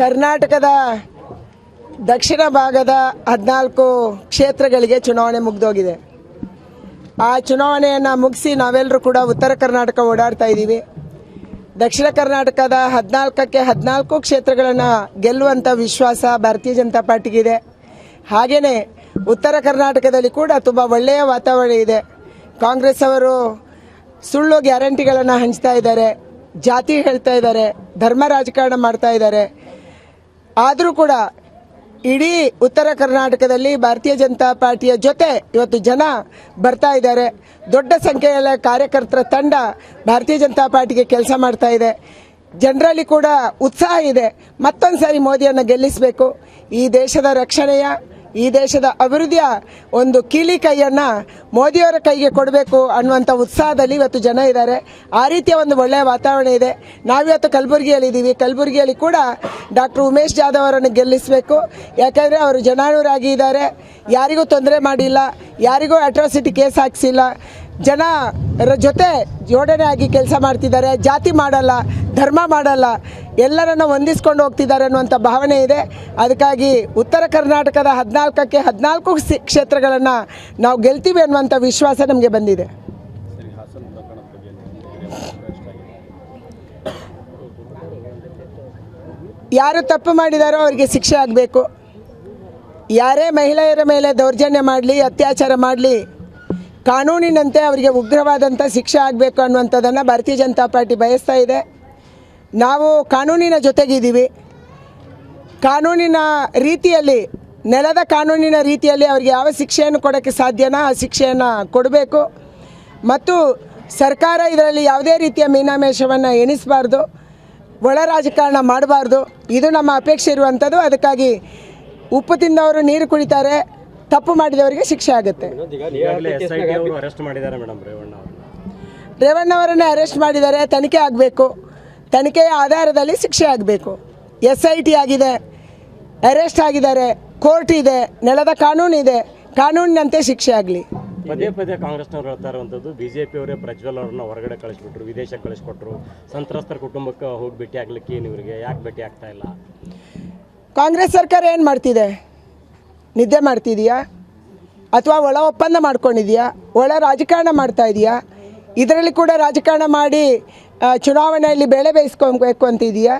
ಕರ್ನಾಟಕದ ದಕ್ಷಿಣ ಭಾಗದ ಹದಿನಾಲ್ಕು ಕ್ಷೇತ್ರಗಳಿಗೆ ಚುನಾವಣೆ ಮುಗ್ದೋಗಿದೆ. ಆ ಚುನಾವಣೆಯನ್ನು ಮುಗಿಸಿ ನಾವೆಲ್ಲರೂ ಕೂಡ ಉತ್ತರ ಕರ್ನಾಟಕ ಓಡಾಡ್ತಾ ಇದ್ದೀವಿ. ದಕ್ಷಿಣ ಕರ್ನಾಟಕದ ಹದಿನಾಲ್ಕಕ್ಕೆ ಹದಿನಾಲ್ಕು ಕ್ಷೇತ್ರಗಳನ್ನು ಗೆಲ್ಲುವಂಥ ವಿಶ್ವಾಸ ಭಾರತೀಯ ಜನತಾ ಪಾರ್ಟಿಗಿದೆ. ಹಾಗೆಯೇ ಉತ್ತರ ಕರ್ನಾಟಕದಲ್ಲಿ ಕೂಡ ತುಂಬ ಒಳ್ಳೆಯ ವಾತಾವರಣ ಇದೆ. ಕಾಂಗ್ರೆಸ್ ಅವರು ಸುಳ್ಳು ಗ್ಯಾರಂಟಿಗಳನ್ನು ಹಂಚ್ತಾ ಇದ್ದಾರೆ. ಜಾತಿ ಹೇಳ್ತಾ ಇದ್ದಾರೆ. ಧರ್ಮ ರಾಜಕಾರಣ ಮಾಡ್ತಾ ಇದ್ದಾರೆ. ಆದರೂ ಕೂಡ ಇಡೀ ಉತ್ತರ ಕರ್ನಾಟಕದಲ್ಲಿ ಭಾರತೀಯ ಜನತಾ ಪಾರ್ಟಿಯ ಜೊತೆ ಇವತ್ತು ಜನ ಬರ್ತಾ ಇದ್ದಾರೆ. ದೊಡ್ಡ ಸಂಖ್ಯೆಯಲ್ಲಿ ಕಾರ್ಯಕರ್ತರ ತಂಡ ಭಾರತೀಯ ಜನತಾ ಪಾರ್ಟಿಗೆ ಕೆಲಸ ಮಾಡ್ತಾ ಇದೆ. ಜನರಲ್ಲಿ ಕೂಡ ಉತ್ಸಾಹ ಇದೆ. ಮತ್ತೊಂದು ಸಾರಿ ಮೋದಿಯನ್ನು ಗೆಲ್ಲಿಸಬೇಕು. ಈ ದೇಶದ ರಕ್ಷಣೆಯ ಈ ದೇಶದ ಅಭಿವೃದ್ಧಿಯ ಒಂದು ಕೀಲಿ ಕೈಯನ್ನು ಮೋದಿಯವರ ಕೈಗೆ ಕೊಡಬೇಕು ಅನ್ನುವಂಥ ಉತ್ಸಾಹದಲ್ಲಿ ಇವತ್ತು ಜನ ಇದ್ದಾರೆ. ಆ ರೀತಿಯ ಒಂದು ಒಳ್ಳೆಯ ವಾತಾವರಣ ಇದೆ. ನಾವಿವತ್ತು ಕಲಬುರಗಿಯಲ್ಲಿ ಇದ್ದೀವಿ. ಕಲಬುರಗಿಯಲ್ಲಿ ಕೂಡ ಡಾಕ್ಟರ್ ಉಮೇಶ್ ಜಾಧವ್ ಅವರನ್ನು ಗೆಲ್ಲಿಸಬೇಕು. ಯಾಕಂದರೆ ಅವರು ಜನಾನುರಾಗಿ ಇದ್ದಾರೆ. ಯಾರಿಗೂ ತೊಂದರೆ ಮಾಡಿಲ್ಲ. ಯಾರಿಗೂ ಅಟ್ರಾಸಿಟಿ ಕೇಸ್ ಹಾಕಿಸಿಲ್ಲ. ಜನರ ಜೊತೆ ಜೋಡಣೆ ಆಗಿ ಕೆಲಸ ಮಾಡ್ತಿದ್ದಾರೆ. ಜಾತಿ ಮಾಡಲ್ಲ. ಧರ್ಮ ಮಾಡಲ್ಲ, ಎಲ್ಲರನ್ನ ಹೊಂದಿಸ್ಕೊಂಡು ಹೋಗ್ತಿದ್ದಾರೆ ಅನ್ನುವಂಥ ಭಾವನೆ ಇದೆ. ಅದಕ್ಕಾಗಿ ಉತ್ತರ ಕರ್ನಾಟಕದ ಹದಿನಾಲ್ಕಕ್ಕೆ ಹದಿನಾಲ್ಕು ಕ್ಷೇತ್ರಗಳನ್ನು ನಾವು ಗೆಲ್ತೀವಿ ಅನ್ನುವಂಥ ವಿಶ್ವಾಸ ನಮಗೆ ಬಂದಿದೆ? ಯಾರು ತಪ್ಪು ಮಾಡಿದಾರೋ ಅವರಿಗೆ ಶಿಕ್ಷೆ ಆಗಬೇಕು. ಯಾರೇ ಮಹಿಳೆಯರ ಮೇಲೆ ದೌರ್ಜನ್ಯ ಮಾಡಲಿ, ಅತ್ಯಾಚಾರ ಮಾಡಲಿ, ಕಾನೂನಿನಂತೆ ಅವರಿಗೆ ಉಗ್ರವಾದಂಥ ಶಿಕ್ಷೆ ಆಗಬೇಕು ಅನ್ನುವಂಥದ್ದನ್ನು ಭಾರತೀಯ ಜನತಾ ಪಾರ್ಟಿ ಬಯಸ್ತಾ ಇದೆ. ನಾವು ಕಾನೂನಿನ ಜೊತೆಗಿದ್ದೀವಿ. ಕಾನೂನಿನ ರೀತಿಯಲ್ಲಿ ನೆಲದ ಕಾನೂನಿನ ರೀತಿಯಲ್ಲಿ ಅವರಿಗೆ ಯಾವ ಶಿಕ್ಷೆಯನ್ನು ಕೊಡೋಕ್ಕೆ ಸಾಧ್ಯನೋ ಆ ಶಿಕ್ಷೆಯನ್ನು ಕೊಡಬೇಕು. ಮತ್ತು ಸರ್ಕಾರ ಇದರಲ್ಲಿ ಯಾವುದೇ ರೀತಿಯ ಮೀನಾಮೇಷವನ್ನು ಎಣಿಸಬಾರ್ದು ಒಳ ರಾಜಕಾರಣ ಮಾಡಬಾರ್ದು. ಇದು ನಮ್ಮ ಅಪೇಕ್ಷೆ ಇರುವಂಥದ್ದು. ಅದಕ್ಕಾಗಿ ಉಪ್ಪು ತಿಂದವರು ನೀರು ಕುಡಿತಾರೆ ತಪ್ಪು ಮಾಡಿದವರಿಗೆ ಶಿಕ್ಷೆ ಆಗುತ್ತೆ. ರೇವಣ್ಣ ಅವರನ್ನು ಅರೆಸ್ಟ್ ಮಾಡಿದ್ದಾರೆ ತನಿಖೆ ಆಗಬೇಕು. ತನಿಖೆಯ ಆಧಾರದಲ್ಲಿ ಶಿಕ್ಷೆ ಆಗಬೇಕು. ಎಸ್ ಐ ಟಿ ಆಗಿದೆ ಅರೆಸ್ಟ್ ಆಗಿದ್ದಾರೆ ಕೋರ್ಟ್ ಇದೆ ನೆಲದ ಕಾನೂನಿದೆ ಇದೆ ಕಾನೂನಿನಂತೆ ಶಿಕ್ಷೆ ಆಗಲಿ. ಪದೇ ಪದೇ ಕಾಂಗ್ರೆಸ್ನವ್ರು ಹೇಳ್ತಾ ಇರುವಂಥದ್ದು ಬಿಜೆಪಿ ಅವರೇ ಪ್ರಜ್ವಲ್ ಅವ್ರನ್ನ ಹೊರಗಡೆ ಕಳಿಸ್ಬಿಟ್ರು ವಿದೇಶಕ್ಕೆ ಕಳಿಸ್ಕೊಟ್ರು ಸಂತ್ರಸ್ತರ ಕುಟುಂಬಕ್ಕೆ ಹೋಗಿ ಭೇಟಿ ಆಗ್ಲಿಕ್ಕೆ ಏನು ಇವರಿಗೆ ಯಾಕೆ ಭೇಟಿ ಆಗ್ತಾ ಇಲ್ಲ? ಕಾಂಗ್ರೆಸ್ ಸರ್ಕಾರ ಏನು ಮಾಡ್ತಿದೆ? ನಿದ್ದೆ ಮಾಡ್ತಿದೆಯಾ? ಅಥವಾ ಒಳ ಒಪ್ಪಂದ ಮಾಡ್ಕೊಂಡಿದೆಯಾ? ಒಳ ರಾಜಕಾರಣ ಮಾಡ್ತಾ ಇದೆಯಾ? ಇದರಲ್ಲಿ ಕೂಡ ರಾಜಕಾರಣ ಮಾಡಿ ಚುನಾವಣೆಯಲ್ಲಿ ಬೆಳೆ ಬೇಯಿಸ್ಕೊಬೇಕು ಅಂತಿದೆಯಾ?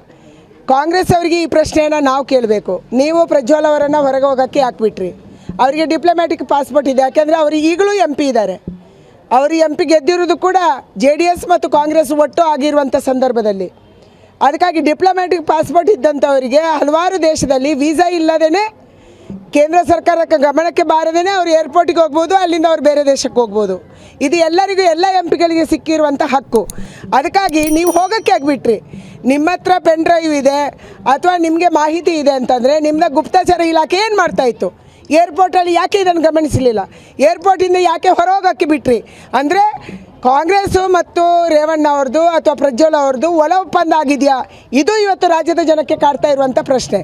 ಕಾಂಗ್ರೆಸ್ ಅವರಿಗೆ ಈ ಪ್ರಶ್ನೆಯನ್ನು ನಾವು ಕೇಳಬೇಕು. ನೀವು ಪ್ರಜ್ವಲ್ ಅವರನ್ನು ಹೊರಗೆ ಹೋಗೋಕ್ಕೆ ಹಾಕ್ಬಿಟ್ರಿ ಅವರಿಗೆ ಡಿಪ್ಲೊಮ್ಯಾಟಿಕ್ ಪಾಸ್ಪೋರ್ಟ್ ಇದೆ. ಯಾಕೆಂದರೆ ಅವರು ಈಗಲೂ ಎಂ ಪಿ ಇದ್ದಾರೆ. ಅವರು ಎಂ ಪಿ ಗೆದ್ದಿರೋದು ಕೂಡ ಜೆ ಡಿ ಎಸ್ ಮತ್ತು ಕಾಂಗ್ರೆಸ್ ಒಟ್ಟು ಆಗಿರುವಂಥ ಸಂದರ್ಭದಲ್ಲಿ. ಅದಕ್ಕಾಗಿ ಡಿಪ್ಲೊಮ್ಯಾಟಿಕ್ ಪಾಸ್ಪೋರ್ಟ್ ಇದ್ದಂಥವರಿಗೆ ಹಲವಾರು ದೇಶದಲ್ಲಿ ವೀಸಾ ಇಲ್ಲದೇ ಕೇಂದ್ರ ಸರ್ಕಾರಕ್ಕೆ ಗಮನಕ್ಕೆ ಬಾರದೇ ಅವರು ಏರ್ಪೋರ್ಟಿಗೆ ಹೋಗ್ಬೋದು, ಅಲ್ಲಿಂದ ಅವ್ರು ಬೇರೆ ದೇಶಕ್ಕೆ ಹೋಗ್ಬೋದು. ಇದು ಎಲ್ಲರಿಗೂ ಎಲ್ಲ ಎಂ ಪಿಗಳಿಗೆ ಸಿಕ್ಕಿರುವಂಥ ಹಕ್ಕು. ಅದಕ್ಕಾಗಿ ನೀವು ಹೋಗೋಕ್ಕೆ ಆಗಿಬಿಟ್ರಿ. ನಿಮ್ಮ ಹತ್ರ ಪೆನ್ ಡ್ರೈವ್ ಇದೆ, ಅಥವಾ ನಿಮಗೆ ಮಾಹಿತಿ ಇದೆ ಅಂತಂದರೆ ನಿಮ್ಮದ ಗುಪ್ತಚರ ಇಲಾಖೆ ಏನು ಮಾಡ್ತಾಯಿತ್ತು ಏರ್ಪೋರ್ಟಲ್ಲಿ ಯಾಕೆ ಇದನ್ನು ಗಮನಿಸಲಿಲ್ಲ? ಏರ್ಪೋರ್ಟಿಂದ ಯಾಕೆ ಹೊರಹೋಗೋಕ್ಕೆ ಬಿಟ್ರಿ? ಅಂದರೆ ಕಾಂಗ್ರೆಸ್ಸು ಮತ್ತು ರೇವಣ್ಣ ಅವ್ರದ್ದು ಅಥವಾ ಪ್ರಜ್ವಲ್ ಅವ್ರದ್ದು ಒಳ ಒಪ್ಪಂದ ಆಗಿದೆಯಾ? ಇದು ಇವತ್ತು ರಾಜ್ಯದ ಜನಕ್ಕೆ ಕಾಡ್ತಾ ಇರುವಂಥ ಪ್ರಶ್ನೆ.